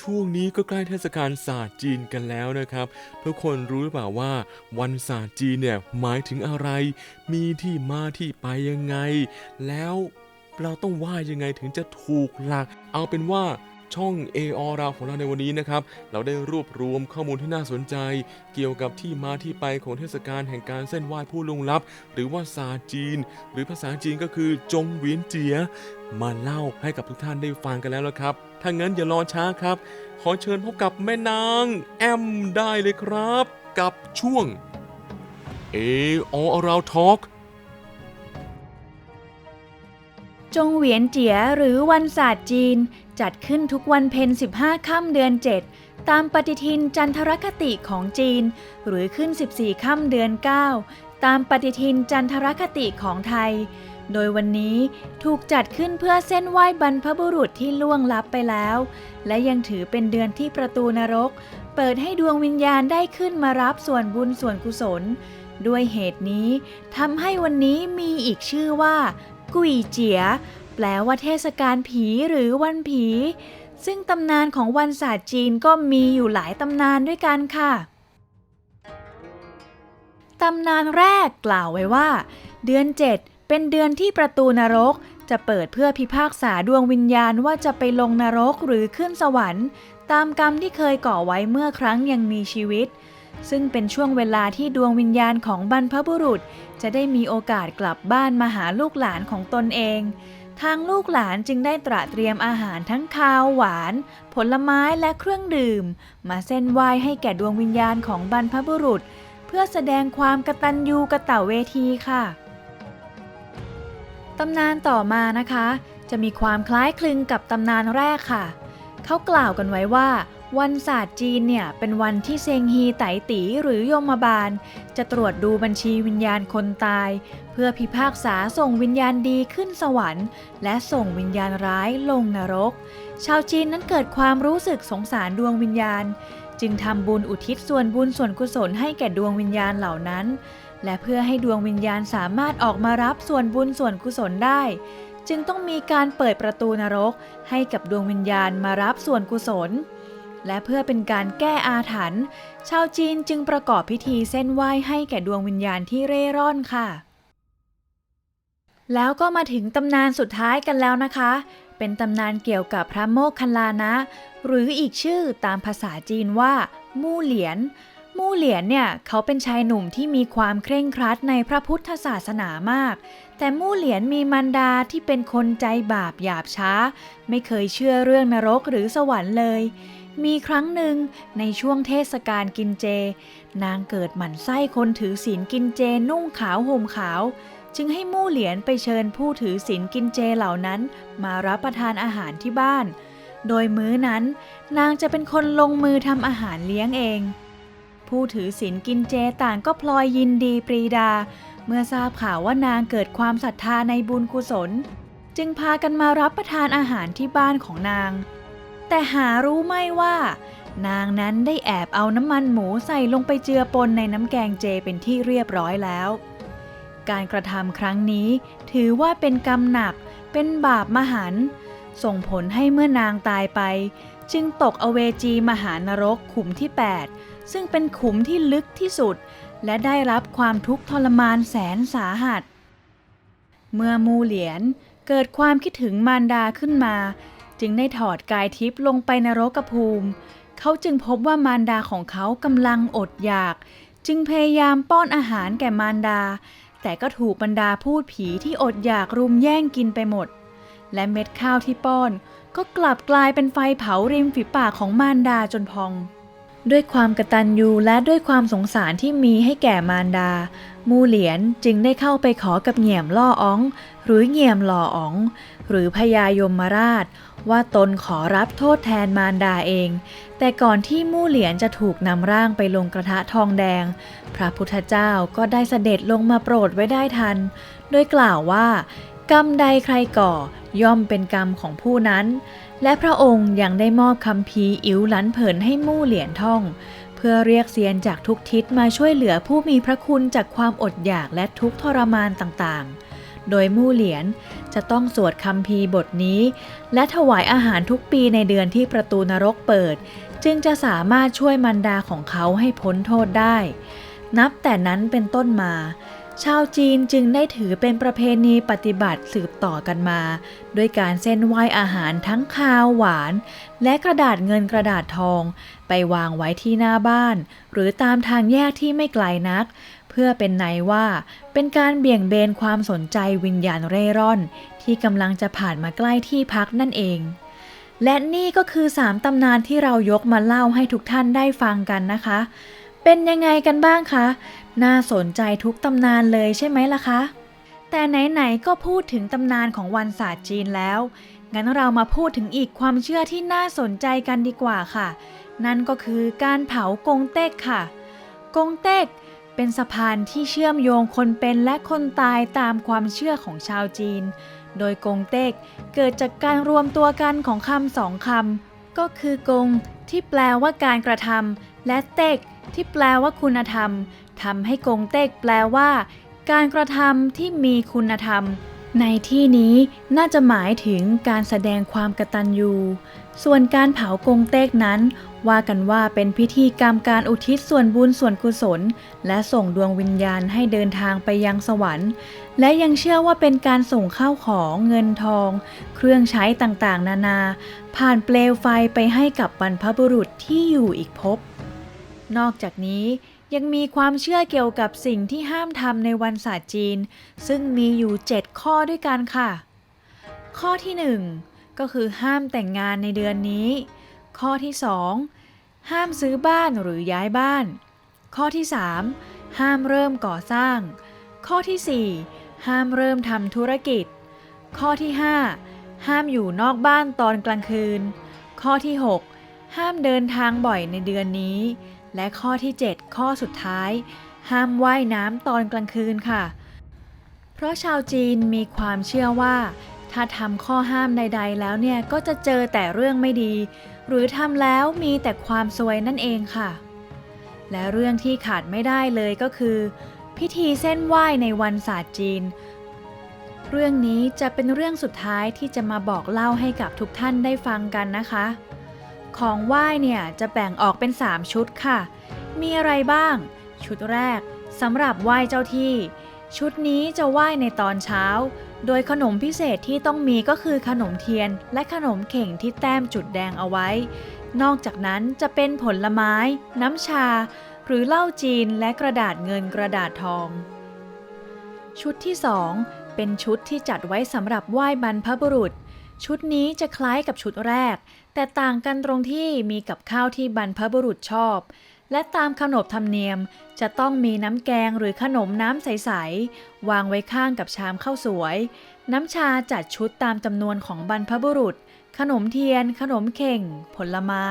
ช่วงนี้ก็ใกล้เทศกาลศาสตร์จีนกันแล้วนะครับ ทุกคนรู้หรือเปล่าว่าวันศาสตร์จีนเนี่ยหมายถึงอะไร มีที่มาที่ไปยังไง แล้วเราต้องว่ายังไงถึงจะถูกหลัก เอาเป็นว่า ช่อง AO เราของเราในวันนี้นะครับ เราได้รวบรวมข้อมูลที่น่าสนใจ เกี่ยวกับที่มาที่ไปของเทศกาลแห่งการเส้นไหว้ผู้ลงลับ หรือว่าศาสตร์จีน หรือภาษาจีนก็คือจงเวียนเจีย มาเล่าให้กับทุกท่านได้ฟังกันแล้วละครับถ้างั้นอย่ารอช้าครับ ขอเชิญพบกับแม่นาง แอมได้เลยครับ กับช่วง A All Around Talk จงเหวียนเจียหรือวันศาสตร์จีน จัดขึ้นทุกวันเพ็ญ15 ค่ำเดือน 7 ตามปฏิทินจันทรคติของจีน หรือขึ้น 14 ค่ำเดือน 9 ตามปฏิทินจันทรคติของไทย โดยวันนี้ถูกจัดขึ้นเพื่อเส้นไหว้บรรพบุรุษที่ล่วงลับไปแล้ว และยังถือเป็นเดือนที่ประตูนรก เปิดให้ดวงวิญญาณได้ขึ้นมารับส่วนบุญส่วนกุศลด้วยเหตุนี้ทำให้วันนี้มีอีกชื่อว่า กุยเจีย แปลว่าเทศกาลผีหรือวันผี ซึ่งตำนานของวันศาสตร์จีนก็มีอยู่หลายตำนานด้วยกันค่ะ ตำนานแรกกล่าวไว้ว่า เดือน7เป็นเดือนที่ประตูนรกจะเปิดเพื่อพิพากษาดวงวิญญาณว่าจะไปลงนรกหรือขึ้นสวรรค์ ตามกรรมที่เคยก่อไว้เมื่อครั้งยังมีชีวิต ซึ่งเป็นช่วงเวลาที่ดวงวิญญาณของบรรพบุรุษ จะได้มีโอกาสกลับบ้านมาหาลูกหลานของตนเอง ทางลูกหลานจึงได้ตระเตรียมอาหารทั้งคาวหวาน ผลไม้และเครื่องดื่ม มาเส้นไหว้ให้แก่ดวงวิญญาณของบรรพบุรุษ เพื่อแสดงความกตัญญูกะตะเวทีค่ะตำนานต่อมานะคะ จะมีความคล้ายคลึงกับตำนานแรกค่ะ เขากล่าวกันไว้ว่า วันศาสตร์จีนเนี่ย เป็นวันที่เซงฮีไตตีหรือโยมบาล จะตรวจดูบัญชีวิญญาณคนตาย เพื่อพิพากษาส่งวิญญาณดีขึ้นสวรรค์ และส่งวิญญาณร้ายลงนรก ชาวจีนนั้นเกิดความรู้สึกสงสารดวงวิญญาณ จึงทำบุญอุทิศส่วนบุญส่วนกุศลให้แก่ดวงวิญญาณเหล่านั้น และเพื่อให้ดวงวิญญาณสามารถออกมารับส่วนบุญส่วนกุศลได้ จึงต้องมีการเปิดประตูนรก ให้กับดวงวิญญาณมารับส่วนกุศล และเพื่อเป็นการแก้อาถรรพ์ชาวจีนจึงประกอบพิธีเส้นไหว้ให้แก่ดวงวิญญาณที่เร่ร่อนค่ะ แล้วก็มาถึงตำนานสุดท้ายกันแล้วนะคะ เป็นตำนานเกี่ยวกับพระโมคคัลลานะ หรืออีกชื่อตามภาษาจีนว่า มู่เหลียน มู่เหลียนเนี่ยเขาเป็นชายหนุ่มที่มีความเคร่งครัดในพระพุทธศาสนามาก แต่มู่เหลียนมีมันดาที่เป็นคนใจบาปหยาบช้า ไม่เคยเชื่อเรื่องนรกหรือสวรรค์เลย มีครั้งหนึ่งในช่วงเทศกาลกินเจ นางเกิดหมั่นไส้คนถือศีลกินเจนุ่งขาวห่มขาว จึงให้มู่เหลียนไปเชิญผู้ถือศีลกินเจเหล่านั้นมารับประทานอาหารที่บ้าน โดยมื้อนั้น นางจะเป็นคนลงมือทำอาหารเลี้ยงเอง ผู้ถือศีลกินเจต่างก็พลอยยินดีปรีดา เมื่อทราบข่าวว่านางเกิดความศรัทธาในบุญกุศล จึงพากันมารับประทานอาหารที่บ้านของนาง แต่หารู้ไม่ว่า นางนั้นได้แอบเอาน้ำมันหมูใส่ลงไปเจือปนในน้ำแกงเจเป็นที่เรียบร้อยแล้ว การกระทำครั้งนี้ถือว่าเป็นกรรมหนัก เป็นบาปมหันต์ส่งผลให้เมื่อนางตายไป จึงตกอเวจีมหานรกขุมที่ 8 ซึ่งเป็นขุมที่ลึกที่สุด และได้รับความทุกข์ทรมานแสนสาหัส เมื่อมูเหลียนเกิดความคิดถึงมารดาขึ้นมา จึงได้ถอดกายทิพย์ลงไปนรกภูมิ เขาจึงพบว่ามารดาของเขากำลังอดอยาก จึงพยายามป้อนอาหารแก่มารดา แต่ก็ถูกบรรดาพูดผีที่อดอยากรุมแย่งกินไปหมด และเม็ดข้าวที่ป้อนก็กลับกลายเป็นไฟเผาริมฝีปากของมารดาจนพอง ด้วยความกระตัญญูและด้วยความสงสารที่มีให้แก่มารดา มูเหลียนจึงได้เข้าไปขอกับเหงี่ยมล่ออ๋อง หรือเหงี่ยมหล่ออ๋อง หรือพญายมราช ว่าตนขอรับโทษแทนมารดาเอง แต่ก่อนที่มู่เหลียนจะถูกนำร่างไปลงกระทะทองแดง พระพุทธเจ้าก็ได้เสด็จลงมาโปรดไว้ได้ทัน โดยกล่าวว่า กรรมใดใครก่อย่อมเป็นกรรมของผู้นั้น และพระองค์ยังได้มอบคำพีอิ๋วหลันเผินให้มู่เหลียนท่อง เพื่อเรียกเซียนจากทุกทิศมาช่วยเหลือผู้มีพระคุณจากความอดอยากและทุกทรมานต่างๆ โดยมู่เหลียน จะต้องสวดคัมภีบทนี้ และถวายอาหารทุกปีในเดือนที่ประตูนรกเปิด จึงจะสามารถช่วยมันดาของเขาให้พ้นโทษได้ นับแต่นั้นเป็นต้นมา ชาวจีนจึงได้ถือเป็นประเพณีปฏิบัติสืบต่อกันมาด้วยการเส้นไหว้อาหารทั้งคาวหวาน และกระดาษเงินกระดาษทอง ไปวางไว้ที่หน้าบ้าน หรือตามทางแยกที่ไม่ไกลนัก เพื่อเป็นในว่าเป็นการเบี่ยงเบนความสนใจวิญญาณเร่ร่อน ที่กำลังจะผ่านมาใกล้ที่พักนั่นเอง และนี่ก็คือสามตำนานที่เรายกมาเล่าให้ทุกท่านได้ฟังกันนะคะ เป็นยังไงกันบ้างคะ น่าสนใจทุกตำนานเลยใช่ไหมล่ะคะ แต่ไหนๆก็พูดถึงตำนานของวันศาสตร์จีนแล้ว งั้นเรามาพูดถึงอีกความเชื่อที่น่าสนใจกันดีกว่าค่ะ นั่นก็คือการเผากงเต็กค่ะ กงเต็ก เป็นสะพานที่เชื่อมโยงคนเป็นและคนตายตามความเชื่อของชาวจีน โดยกงเต็กเกิดจากการรวมตัวกันของคำสองคำก็คือกงที่แปลว่าการกระทำและเต็กที่แปลว่าคุณธรรมทำให้กงเต็กแปลว่า การกระทำที่มีคุณธรรม ในที่นี้น่าจะหมายถึงการแสดงความกตัญญู ส่วนการเผากงเต็กนั้น ว่ากันว่าเป็นพิธีกรรมการอุทิศส่วนบุญส่วนกุศล และส่งดวงวิญญาณให้เดินทางไปยังสวรรค์ และยังเชื่อว่าเป็นการส่งข้าวของเงินทอง เครื่องใช้ต่างๆ นานา ผ่านเปลวไฟไปให้กับบรรพบุรุษที่อยู่อีกภพนอกจากนี้ ยังมีความเชื่อเกี่ยวกับสิ่งที่ห้ามทำในวันศาสตร์จีน ซึ่งมีอยู่ 7 ข้อด้วยกันค่ะ ข้อที่ 1 ก็คือห้ามแต่งงานในเดือนนี้ ข้อที่ 2 ห้ามซื้อบ้านหรือย้ายบ้าน ข้อที่ 3 ห้ามเริ่มก่อสร้าง ข้อที่ 4 ห้ามเริ่มทำธุรกิจ ข้อที่ 5 ห้ามอยู่นอกบ้านตอนกลางคืน ข้อที่ 6 ห้ามเดินทางบ่อยในเดือนนี้ และข้อที่ 7 ข้อสุดท้าย ห้ามว่ายน้ำตอนกลางคืนค่ะ เพราะชาวจีนมีความเชื่อว่า ถ้าทำข้อห้ามใด ๆ แล้วเนี่ยก็จะเจอแต่เรื่องไม่ดี หรือทำแล้วมีแต่ความซวยนั่นเองค่ะ และเรื่องที่ขาดไม่ได้เลยก็คือ พิธีเส้นไหว้ในวันศาสตร์จีน เรื่องนี้จะเป็นเรื่องสุดท้ายที่จะมาบอกเล่าให้กับทุกท่านได้ฟังกันนะคะ ของไหว้เนี่ยจะแบ่งออกเป็น 3 ชุดค่ะ มีอะไรบ้าง ชุดแรกสำหรับไหว้เจ้าที่ ชุดนี้จะไหว้ในตอนเช้า โดยขนมพิเศษที่ต้องมีก็คือขนมเทียน และขนมเข่งที่แต้มจุดแดงเอาไว้ นอกจากนั้นจะเป็นผลไม้ น้ำชา หรือเหล้าจีนและกระดาษเงินกระดาษทอง ชุดที่ 2 เป็นชุดที่จัดไว้สำหรับไหว้บรรพบุรุษ ชุดนี้จะคล้ายกับชุดแรก แต่ต่างกันตรงที่มีกับข้าวที่บรรพบุรุษชอบ และตามขนบธรรมเนียมจะต้องมีน้ำแกงหรือขนมน้ำใส ๆ วางไว้ข้างกับชามข้าวสวย น้ำชาจัดชุดตามจำนวนของบรรพบุรุษ ขนมเทียน ขนมเข่ง ผลไม้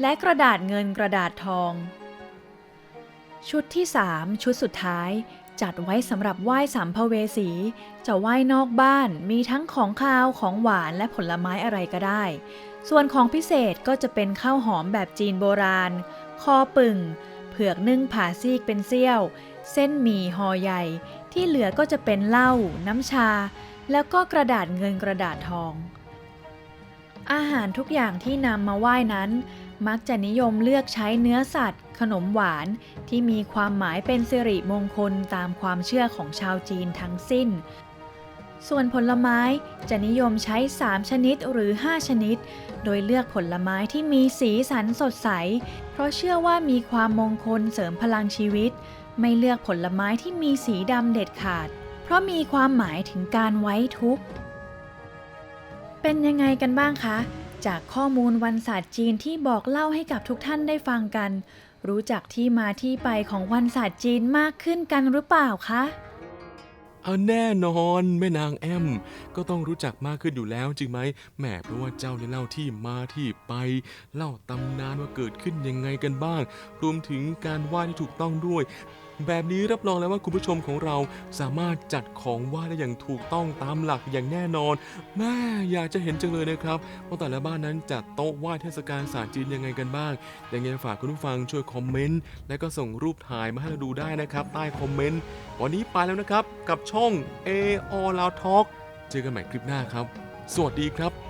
และกระดาษเงินกระดาษทอง ชุดที่ 3 ชุดสุดท้าย จัดไว้สำหรับไหว้สัมภเวสี จะไหว้นอกบ้านมีทั้งของคาวของหวานและผลไม้อะไรก็ได้ ส่วนของพิเศษก็จะเป็นข้าวหอมแบบจีนโบราณ คอปึ่ง เผือกนึ่งผ่าซีกเป็นเสี้ยว เส้นหมี่ห่อใหญ่ ที่เหลือก็จะเป็นเหล้าน้ำชา แล้วก็กระดาษเงินกระดาษทอง อาหารทุกอย่างที่นำมาไหว้นั้น มักจะนิยมเลือกใช้เนื้อสัตว์ ขนมหวาน ที่มีความหมายเป็นสิริมงคลตามความเชื่อของชาวจีนทั้งสิ้น ส่วนผลไม้จะนิยมใช้ 3 ชนิดหรือ 5 ชนิด โดยเลือกผลไม้ที่มีสีสันสดใส เพราะเชื่อว่ามีความมงคลเสริมพลังชีวิต ไม่เลือกผลไม้ที่มีสีดำเด็ดขาด เพราะมีความหมายถึงการไว้ทุกข์เป็นยังไงกันบ้างคะ จากข้อมูลวันศาสตร์จีนที่บอกเล่าให้กับทุกท่านได้ฟังกัน รู้จักที่มาที่ไปของวันศาสตร์จีนมากขึ้นกันหรือเปล่าคะเอาแน่นอนแม่นางแอม ก็ต้องรู้จักมากขึ้นอยู่แล้วจริงไหมแหมเพราะว่าเจ้าเนี่ยเล่าที่มาที่ไป เล่าตำนานว่าเกิดขึ้นยังไงกันบ้าง รวมถึงการไหว้ที่ถูกต้องด้วย แบบนี้รับรองแล้วว่าคุณผู้ชมของเราสามารถจัดของไหว้ได้อย่างถูกต้องตามหลักอย่างแน่นอนแม่อยากจะเห็นจังเลยนะครับว่าแต่ละบ้านนั้นจัดโต๊ะไหว้เทศกาลศาสตร์จีนยังไงกันบ้างยังไงฝากคุณผู้ฟังช่วยคอมเมนต์และก็ส่งรูปถ่ายมาให้เราดูได้นะครับ ใต้คอมเมนต์วันนี้ไปแล้วนะครับ กับช่อง A o l o u Talk เจอกันใหม่คลิปหน้าครับ สวัสดีครับ